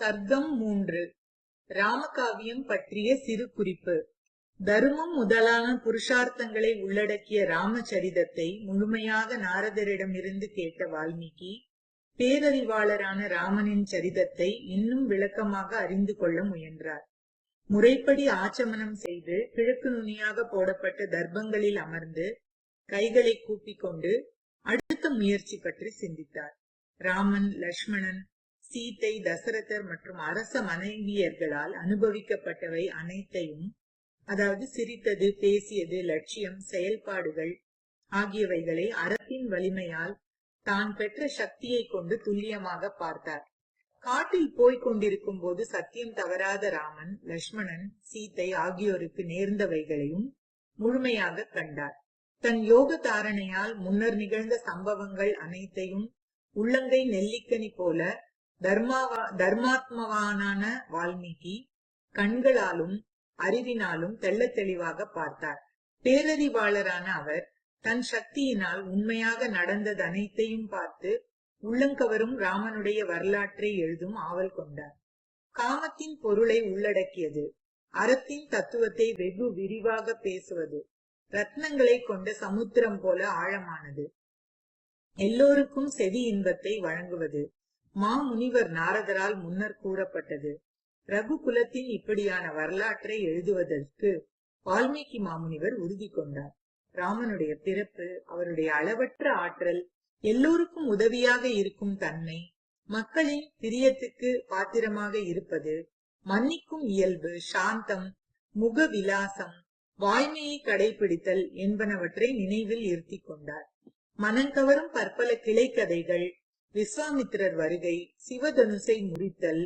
சர்க்கம் மூன்று. ராமகாவியம் பற்றிய சிறு குறிப்பு. தர்மம் முதலான புருஷார்த்தங்களை உள்ளடக்கிய ராமச்சரிதத்தை முழுமையாக நாரதரிடமிருந்து கேட்ட வால்மீகி பேரறிவாளரான ராமனின் சரிதத்தை இன்னும் விளக்கமாக அறிந்து கொள்ள முயன்றார். முறைப்படி ஆச்சமனம் செய்து கிழக்கு நுனியாக போடப்பட்ட தர்ப்பங்களில் அமர்ந்து கைகளை கூப்பிக் கொண்டு அடுத்த முயற்சி பற்றி சிந்தித்தார். ராமன் லட்சுமணன் சீத்தை தசரதர் மற்றும் அரச மனைவியர்களால் அனுபவிக்கப்பட்டவை அனைத்தையும் அதாவது சிரித்தது பேசியது லட்சியம் செயல்பாடுகள் ஆகியவைகளை அறத்தின் வலிமையால் தான் பெற்ற சக்தியை கொண்டு துல்லியமாக பார்த்தார். காட்டில் போய்க் கொண்டிருக்கும் போது சத்தியம் தவறாத ராமன் லக்ஷ்மணன் சீத்தை ஆகியோருக்கு நேர்ந்தவைகளையும் முழுமையாக கண்டார். தன் யோக தாரணையால் முன்னர் நிகழ்ந்த சம்பவங்கள் அனைத்தையும் உள்ளங்கை நெல்லிக்கனி போல தர்மாவா தர்மாத்மவானான வால்மீகி கண்களாலும் அறிவினாலும் தெள்ள தெளிவாக பார்த்தார். பேரறிவாளரான அவர் தன் சக்தியினால் உண்மையாக நடந்தது அனைத்தையும் பார்த்து உள்ளங்கவரும் ராமனுடைய வரலாற்றை எழுதும் ஆவல் கொண்டார். காமத்தின் பொருளை உள்ளடக்கியது அறத்தின் தத்துவத்தை வெகு விரிவாக பேசுவது ரத்னங்களை கொண்ட சமுத்திரம் போல ஆழமானது எல்லோருக்கும் செவி இன்பத்தை வழங்குவது மாமுனிவர் நாரதரால் முன்னர் கூறப்பட்டது. ரகுகுலத்தின் இப்படியான வரலாற்றை எழுதுவதற்கு வால்மீகி மாமுனிவர் உறுதி கொண்டார். ராமனுடைய பிறப்பு அவருடைய அளவற்ற ஆற்றல் எல்லோருக்கும் உதவியாக இருக்கும் தன்மை மக்களின் பிரியத்துக்கு பாத்திரமாக இருப்பது மன்னிக்கும் இயல்பு சாந்தம் முக விலாசம் வாய்மையை கடைபிடித்தல் என்பனவற்றை நினைவில் இருத்தி கொண்டார். மனங்கவரும் பற்பல கிளை கதைகள் விஸ்வாமித்திரர் வருகை சிவதனுசை முறித்தல்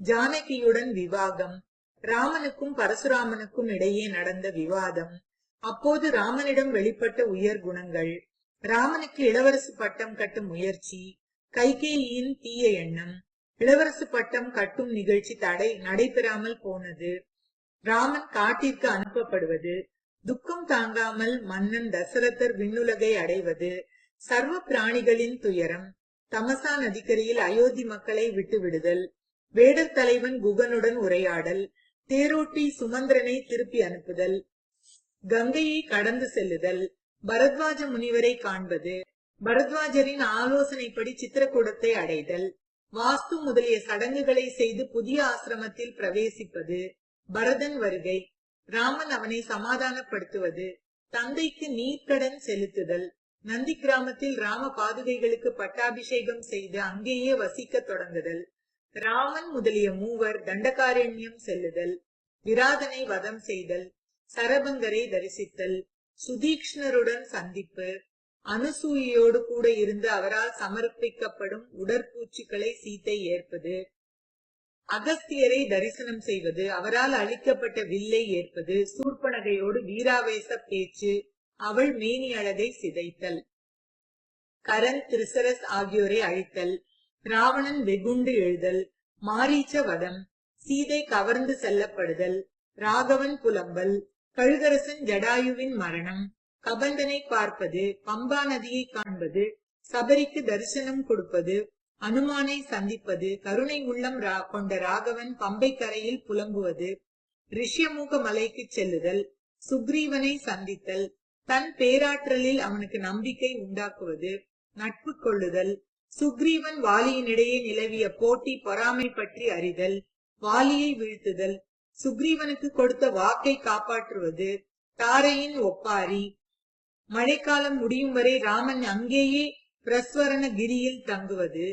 ஜானகியுடன் விவாகம் ராமனுக்கும் பரசுராமனுக்கும் இடையே நடந்த விவாதம். அப்போது ராமனிடம் வெளிப்பட்ட உயர் குணங்கள். ராமனுக்கு இளவரசு பட்டம் கட்டும் முயற்சி கைகேயின் தீய எண்ணம். இளவரசு பட்டம் கட்டும் நிகழ்ச்சி தடை நடைபெறாமல் போனது. ராமன் காட்டிற்கு அனுப்பப்படுவது துக்கம் தாங்காமல் மன்னன் தசரதர் விண்ணுலகை அடைவது சர்வ பிராணிகளின் துயரம். தமசா நதிக்கரையில் அயோத்தி மக்களை விட்டு விடுதல் வேடர் தலைவன் குகனுடன் உரையாடல் தேரோட்டி சுமந்திரனை திருப்பி அனுப்புதல் கங்கையை கடந்து செல்லுதல் பரத்வாஜ முனிவரை காண்பது பரத்வாஜரின் ஆலோசனைப்படி சித்திரக்கூடத்தை அடைதல் வாஸ்து முதலிய சடங்குகளை செய்து புதிய ஆசிரமத்தில் பிரவேசிப்பது பரதன் வருகை ராமன் அவனை சமாதானப்படுத்துவது தந்தைக்கு நீர்க்கடன் செலுத்துதல் நந்தி கிராமத்தில் ராம பாதுகைகளுக்கு பட்டாபிஷேகம் செய்து அங்கேயே வசிக்க தொடங்குதல். ராமன் முதலிய மூவர் தண்டகாரண்யம் செல்லுதல். விராதனை வதம் செய்தல். சரபங்கரை தரிசித்தல். சுதீக்ஷ்ணருடன் சந்திப்பு. அனுசூயோடு கூட இருந்து அவரால் சமர்ப்பிக்கப்படும் உடற்பூச்சிகளை சீத்தை ஏற்பது. அகஸ்தியரை தரிசனம் செய்வது. அவரால் அளிக்கப்பட்ட வில்லை ஏற்பது. சூர்பனகையோடு வீராவேச பேச்சு. அவள் மேனி அழகை சிதைத்தல். கரண் திருசரஸ் ஆகியோரை அழித்தல். ராவணன் வெகுண்டு எழுதல். மாரீச்ச வதம் சீதை கவர்ந்து செல்லப்படுதல். ராகவன் புலம்பல். கழுகரசன் ஜடாயுவின் மரணம். கபந்தனை பார்ப்பது. பம்பா நதியை காண்பது. சபரிக்கு தரிசனம் கொடுப்பது. அனுமானை சந்திப்பது. கருணை உள்ளம் கொண்ட ராகவன் பம்பை கரையில் புலம்புவது. ரிஷ்யமூக மலைக்கு செல்லுதல். சுக்ரீவனை சந்தித்தல். தன் பேராற்றலில் அவனுக்கு நம்பிக்கை உண்டாக்குவது நட்பு கொள்ளுதல் சுக்ரீவன் வாலியினிடையே நிலவிய போட்டி பொறாமை பற்றி அறிதல் வாலியை வீழ்த்துதல் சுக்ரீவனுக்கு கொடுத்த வாக்கை காப்பாற்றுவது தாரையின் ஒப்பாரி. மழைக்காலம் முடியும் வரை ராமன் அங்கேயே பிரஸ்வரண கிரியில் தங்குவது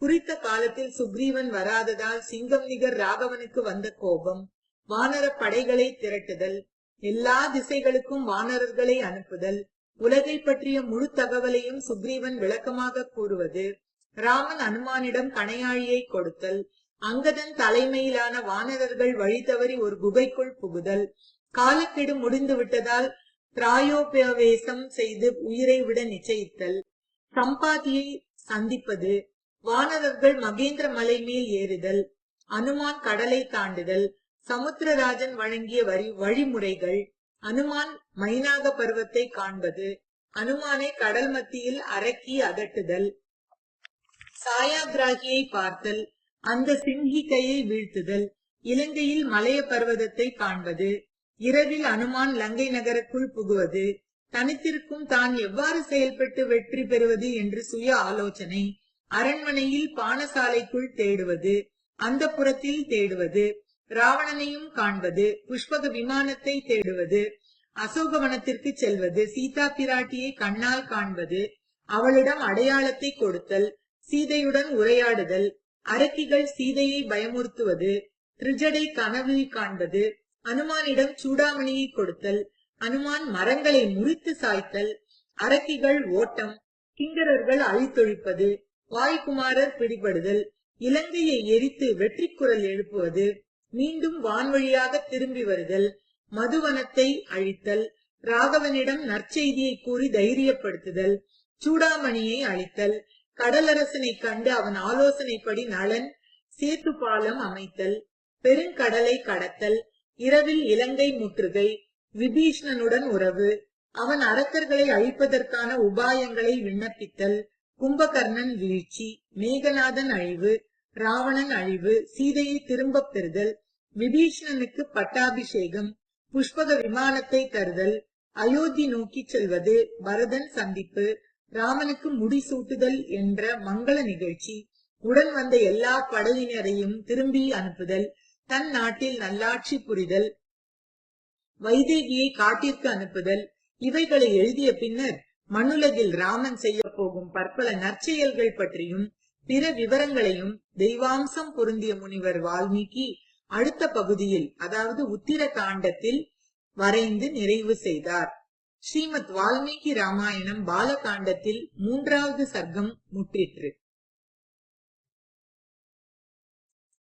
குறித்த காலத்தில் சுக்ரீவன் வராததால் சிங்கம் நிகர் ராகவனுக்கு வந்த கோபம் வானர படைகளை திரட்டுதல் எல்லா திசைகளுக்கும் வானரர்களை அனுப்புதல். உலகை பற்றிய முழு தகவலையும் சுக்ரீவன் விளக்கமாக கூறுவது. ராமன் அனுமானிடம் கணையாழியை கொடுத்தல். அங்கதன் தலைமையிலான வானரர்கள் வழி தவறி ஒரு குகைக்குள் புகுதல். காலக்கெடு முடிந்து விட்டதால் பிராயோபவேசம் செய்து உயிரை விட நிச்சயித்தல். சம்பாதியை சந்திப்பது. வானரர்கள் மகேந்திர மலை மேல் ஏறுதல். அனுமான் கடலை தாண்டுதல். சமுத்திரராஜன் வழங்கிய வரி வழிமுறைகள் அனுமான் மைனாக பருவத்தை காண்பது அனுமானை கடல் மத்தியில் அரக்கி அதட்டுதல் சாயாகிராகியை பார்த்தல் அந்த சிம்ஹிகையை வீழ்த்துதல் இலங்கையில் மலைய பர்வதத்தை காண்பது இரவில் அனுமான் லங்கை நகருக்குள் புகுவது தனித்திருக்கும் தான் எவ்வாறு செயல்பட்டு வெற்றி பெறுவது என்று சுய ஆலோசனை அரண்மனையில் பானசாலைக்குள் தேடுவது அந்த புறத்தில் தேடுவது ராவணனையும் காண்பது புஷ்பக விமானத்தை தேடுவது அசோகவனத்திற்கு செல்வது சீதா பிராட்டியை கண்ணால் காண்பது அவளிடம் அடையாளத்தை கொடுத்தல் சீதையுடன் உரையாடுதல் அரக்கிகள் சீதையை பயமுறுத்துவது திரிஜடை கனவில் காண்பது அனுமானிடம் சூடாமணியை கொடுத்தல் அனுமான் மரங்களை முறித்து சாய்த்தல் அரக்கிகள் ஓட்டம் கிங்கரர்கள் அழித்தொழிப்பது வாய்குமாரர் பிடிபடுதல் இலங்கையை எரித்து வெற்றி குரல் எழுப்புவது மீண்டும் வான்வழியாக திரும்பி வருதல் மதுவனத்தை அழித்தல் ராகவனிடம் நற்செய்தியை கூறி தைரியப்படுத்துதல் சூடாமணியை அழித்தல் கடலரசனை கண்டு அவன் ஆலோசனைப்படி நலன் சேத்து பாலம் அமைத்தல் பெருங்கடலை கடத்தல் இரவில் இலங்கை முற்றுகை விபீஷ்ணனுடன் உறவு அவன் அரக்கர்களை அழிப்பதற்கான உபாயங்களை விண்ணப்பித்தல் கும்பகர்ணன் வீழ்ச்சி மேகநாதன் அழிவு ராவணன் அழிவு சீதையை திரும்பப் பெறுதல் விபீஷணனுக்கு பட்டாபிஷேகம் புஷ்பக விமானத்தை தருதல் அயோத்தி நோக்கி செல்வது பரதன் சந்திப்பு ராமனுக்கு முடிசூட்டுதல் என்ற மங்கள நிகழ்ச்சி உடன் வந்த எல்லா படையினரையும் திரும்பி அனுப்புதல் தன் நாட்டில் நல்லாட்சி புரிதல் வைதேகியை காட்டிற்கு அனுப்புதல் இவைகளை எழுதிய பின்னர் மண்ணுலகில் ராமன் செய்ய போகும் பற்பல நற்செயல்கள் பற்றியும் பிற விவரங்களையும் தெய்வாம்சம் பொருந்திய முனிவர் வால்மீகி அடுத்த பகுதியில் அதாவது உத்திர காண்டத்தில் வரைந்து நிறைவு செய்தார். ஸ்ரீமத் வால்மீகி ராமாயணம் பாலகாண்டத்தில் மூன்றாவது சர்க்கம் முற்றிற்று.